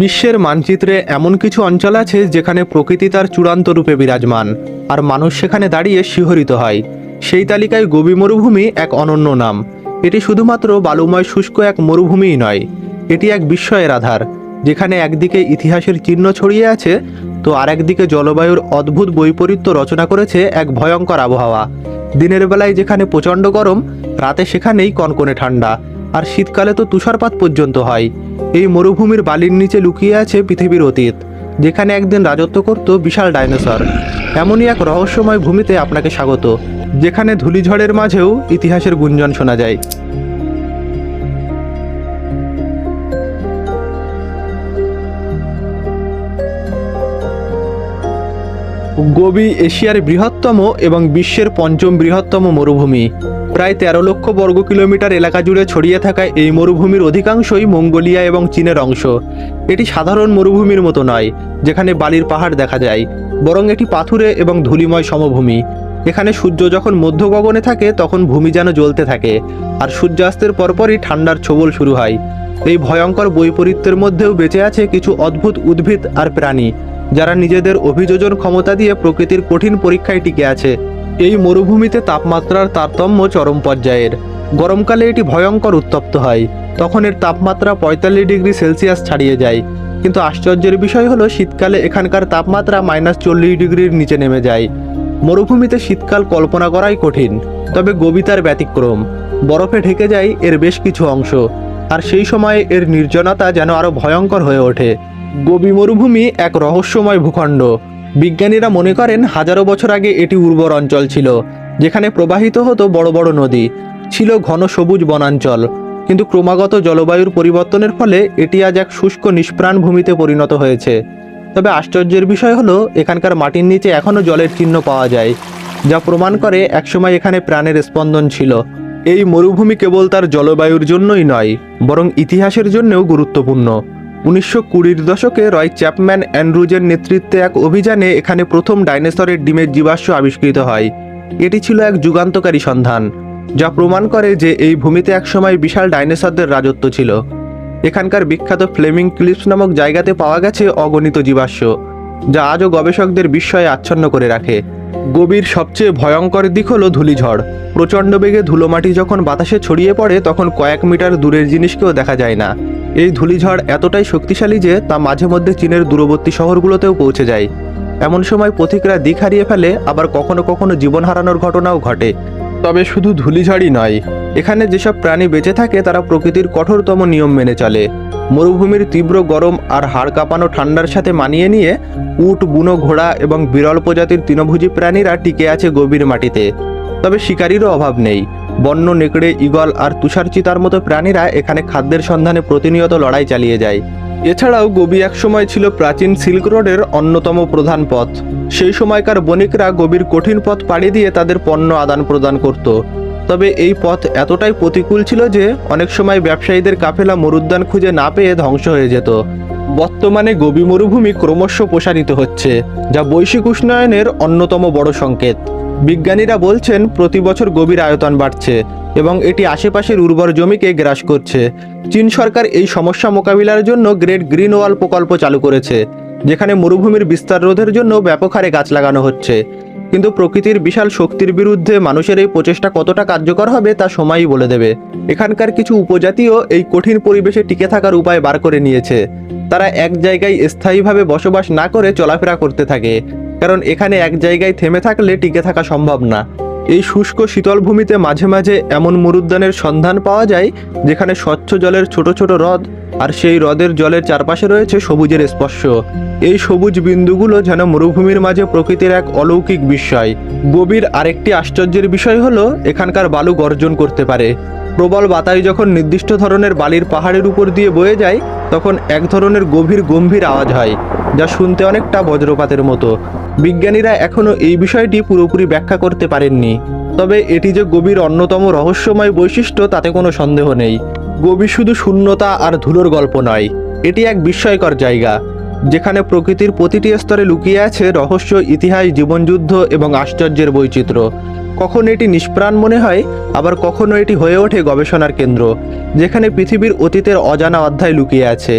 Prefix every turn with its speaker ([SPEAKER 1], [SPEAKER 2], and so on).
[SPEAKER 1] বিশ্বের মানচিত্রে এমন কিছু অঞ্চল আছে যেখানে প্রকৃতি তার চূড়ান্ত রূপে বিরাজমান, আর মানুষ সেখানে দাঁড়িয়ে শিহরিত হয়। সেই তালিকায় গোবি মরুভূমি এক অনন্য নাম। এটি শুধুমাত্র বালুময় শুষ্ক এক মরুভূমিই নয়, এটি এক বিস্ময়ের আধার। যেখানে একদিকে ইতিহাসের চিহ্ন ছড়িয়ে আছে, তো আরেকদিকে জলবায়ুর অদ্ভুত বৈপরীত্য রচনা করেছে এক ভয়ঙ্কর আবহাওয়া। দিনের বেলায় যেখানে প্রচণ্ড গরম, রাতে সেখানেই কনকনে ঠান্ডা আর শীতকালে তো তুষারপাত পর্যন্ত হয়। এই মরুভূমির বালির নিচে লুকিয়ে আছে পৃথিবীর অতীত, যেখানে একদিন রাজত্ব করত বিশাল ডাইনোসর। এমনই এক রহস্যময় ভূমিতে আপনাকে স্বাগত, যেখানে ধূলিঝড়ের মাঝেও ইতিহাসের গুঞ্জন শোনা যায়। গোবি এশিয়ার বৃহত্তম এবং বিশ্বের পঞ্চম বৃহত্তম মরুভূমি। প্রায় তেরো লক্ষ বর্গ কিলোমিটার এলাকা জুড়ে ছড়িয়ে থাকা এই মরুভূমির অধিকাংশই মঙ্গোলিয়া এবং চীনের অংশ। এটি সাধারণ মরুভূমির মতো নয়, যেখানে বালির পাহাড় দেখা যায়, বরং এটি পাথুরে এবং ধুলিময় সমভূমি। এখানে সূর্য যখন মধ্য গগনে থাকে, তখন ভূমি যেন জ্বলতে থাকে, আর সূর্যাস্তের পরপরই ঠান্ডার ছোবল শুরু হয়। এই ভয়ঙ্কর বৈপরীত্যের মধ্যেও বেঁচে আছে কিছু অদ্ভুত উদ্ভিদ আর প্রাণী। যারা নিজেদের অভিযোজন ক্ষমতা দিয়ে প্রকৃতির কঠিন পরীক্ষায় টিকে আছে। এই মরুভূমিতে তাপমাত্রার তারতম্য চরম পর্যায়ের। গরমকালে এটি ভয়ঙ্কর উত্তপ্ত হয়। তখন এর তাপমাত্রা পঁয়তাল্লিশ ডিগ্রি সেলসিয়াস ছাড়িয়ে যায়। কিন্তু আশ্চর্যের বিষয় হলো, শীতকালে এখানকার তাপমাত্রা মাইনাস চল্লিশ ডিগ্রির নিচে নেমে যায়। মরুভূমিতে শীতকাল কল্পনা করাই কঠিন, তবে গবিতার ব্যতিক্রম। বরফে ঢেকে যায় এর বেশ কিছু অংশ, আর সেই সময়ে এর নির্জনতা যেন আরও ভয়ঙ্কর হয়ে ওঠে। গোবি মরুভূমি এক রহস্যময় ভূখণ্ড। বিজ্ঞানীরা মনে করেন হাজারো বছর আগে এটি উর্বর অঞ্চল ছিল, যেখানে প্রবাহিত হতো বড় বড় নদী। ছিল ঘন সবুজ বনাঞ্চল, কিন্তু ক্রমাগত জলবায়ুর পরিবর্তনের ফলে এটি আজ এক শুষ্ক নিষ্প্রাণ ভূমিতে পরিণত হয়েছে। তবে আশ্চর্যের বিষয় হলো, এখানকার মাটির নিচে এখনও জলের চিহ্ন পাওয়া যায়, যা প্রমাণ করে একসময় এখানে প্রাণের স্পন্দন ছিল। এই মরুভূমি কেবল তার জলবায়ুর জন্যই নয়, বরং ইতিহাসের জন্যও গুরুত্বপূর্ণ। উনিশশো কুড়ির দশকে রয় চ্যাপম্যান অ্যান্ড্রুজের নেতৃত্বে এক অভিযানে এখানে প্রথম ডাইনোসরের ডিমের জীবাশ্ম আবিষ্কৃত হয়। এটি ছিল এক যুগান্তকারী সন্ধান, যা প্রমাণ করে যে এই ভূমিতে একসময় বিশাল ডাইনোসরদের রাজত্ব ছিল। এখানকার বিখ্যাত ফ্লেমিং ক্লিপস নামক জায়গাতে পাওয়া গেছে অগণিত জীবাশ্ম, যা আজও গবেষকদের বিস্ময়ে আচ্ছন্ন করে রাখে। গভীর সবচেয়ে ভয়ঙ্কর দিক হলো ধূলিঝড়। প্রচণ্ড বেগে ধুলোমাটি যখন বাতাসে ছড়িয়ে পড়ে, তখন কয়েক মিটার দূরের জিনিসকেও দেখা যায় না। এই ধূলিঝড় এতটাই শক্তিশালী যে, তা মাঝে মধ্যে চীনের দূরবর্তী শহরগুলোতেও পৌঁছে যায়। এমন সময় পথিকরা দিক হারিয়ে ফেলে, আবার কখনো কখনো জীবন হারানোর ঘটনাও ঘটে। তবে শুধু ধুলিঝাড়ি নয়, এখানে যেসব প্রাণী বেঁচে থাকে তারা প্রকৃতির কঠোরতম নিয়ম মেনে চলে। মরুভূমির তীব্র গরম আর হাড় কাঁপানো ঠান্ডার সাথে মানিয়ে নিয়ে উট, বুনো ঘোড়া এবং বিরল প্রজাতির তৃণভোজী প্রাণীরা টিকে আছে গভীর মাটিতে। তবে শিকারীরও অভাব নেই। বন্য, নেকড়ে ঈগল আর তুষারচিতার মতো প্রাণীরা এখানে খাদ্যের সন্ধানে প্রতিনিয়ত লড়াই চালিয়ে যায়। এছাড়াও গবি একসময় ছিল প্রাচীন সিল্ক রোডের অন্যতম প্রধান পথ। সেই সময়কার বণিকরা গভীর কঠিন পথ পাড়ি দিয়ে তাদের পণ্য আদান প্রদান করত। তবে এই পথ এতটাই প্রতিকূল ছিল যে অনেক সময় ব্যবসায়ীদের কাফেলা মরুদ্যান খুঁজে না পেয়ে ধ্বংস হয়ে যেত। বর্তমানে গবি মরুভূমি ক্রমশ প্রসারিত হচ্ছে, যা বৈশ্বিক উষ্ণায়নের অন্যতম বড় সংকেত। বিজ্ঞানীরা বলছেন, প্রতি বছর গভীর আয়তন বাড়ছে এবং এটি আশেপাশের উর্বর জমিকে গ্রাস করছে। চীন সরকার এই সমস্যা মোকাবিলার জন্য গ্রেট গ্রিন ওয়াল প্রকল্প চালু করেছে, যেখানে মরুভূমির বিস্তার রোধের জন্য ব্যাপক হারে গাছ লাগানো হচ্ছে। কিন্তু প্রকৃতির বিশাল শক্তির বিরুদ্ধে মানুষের এই প্রচেষ্টা কতটা কার্যকর হবে তা সময়ই বলে দেবে। এখানকার কিছু উপজাতিও এই কঠিন পরিবেশে টিকে থাকার উপায় বার করে নিয়েছে। তারা এক জায়গায় স্থায়ীভাবে বসবাস না করে চলাফেরা করতে থাকে। কারণ এখানে এক জায়গায় থেমে থাকলে টিকে থাকা সম্ভব না। এই শুষ্ক শীতল ভূমিতে মাঝে মাঝে এমন মরুদ্যানের সন্ধান পাওয়া যায়, যেখানে স্বচ্ছ জলের ছোট ছোট হ্রদ আর সেই হ্রদের জলের চারপাশে রয়েছে সবুজের স্পর্শ। এই সবুজ বিন্দুগুলো যেন মরুভূমির মাঝে প্রকৃতির এক অলৌকিক বিষয় গভীর আরেকটি আশ্চর্যের বিষয় হলো, এখানকার বালু গর্জন করতে পারে। প্রবল বাতাস যখন নির্দিষ্ট ধরনের বালির পাহাড়ের উপর দিয়ে বয়ে যায়, তখন এক ধরনের গভীর গম্ভীর আওয়াজ হয়, যা শুনতে অনেকটা বজ্রপাতের মতো। বিজ্ঞানীরা এখনও এই বিষয়টি পুরোপুরি ব্যাখ্যা করতে পারেননি। তবে এটি যে গভীর অন্যতম রহস্যময় বৈশিষ্ট্য, তাতে কোনো সন্দেহ নেই। গভীর শুধু শূন্যতা আর ধুলোর গল্প নয়, এটি এক বিস্ময়কর জায়গা। যেখানে প্রকৃতির প্রতিটি স্তরে লুকিয়ে আছে রহস্য, ইতিহাস, জীবনযুদ্ধ এবং আশ্চর্যের বৈচিত্র্য। কখনো এটি নিষ্প্রাণ মনে হয়, আবার কখনো এটি হয়ে ওঠে গবেষণার কেন্দ্র, যেখানে পৃথিবীর অতীতের অজানা অধ্যায় লুকিয়ে আছে।